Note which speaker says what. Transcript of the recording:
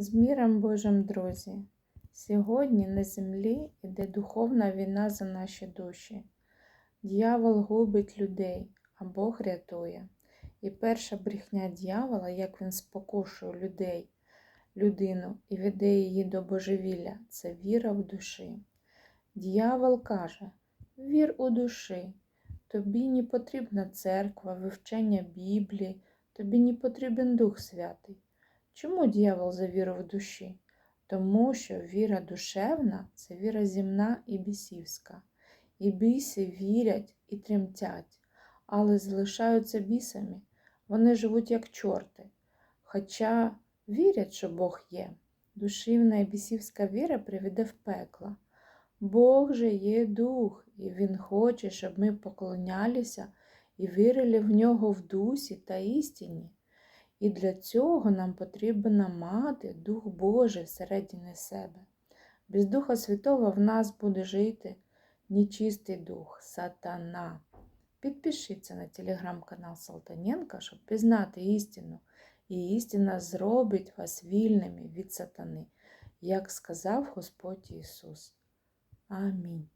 Speaker 1: З міром Божим, друзі, сьогодні на землі йде духовна війна за наші душі. Дьявол губить людей, а Бог рятує. І перша брехня дьявола, як він спокушує людей, людину і веде її до божевілля, це віра в душі. Дьявол каже: вір у душі, тобі не потрібна церква, вивчення Біблії, тобі не потрібен Дух Святий. Чому дьявол за віру в душі? Тому що віра душевна це віра земна і бісівська. І біси вірять і тремтять, але залишаються бісами. Вони живуть як чорти, хоча вірять, що Бог є. Душівна і бісівська віра приведе в пекло. Бог же є дух, і Він хоче, щоб ми поклонялися і вірили в нього в дусі та істині. І для цього нам потрібно мати Дух Божий всередині себе. Без Духа Святого в нас буде жити нечистий дух, сатана. Підпишіться на телеграм-канал Салтаненка, щоб пізнати істину. І істина зробить вас вільними від сатани, як сказав Господь Ісус. Амінь.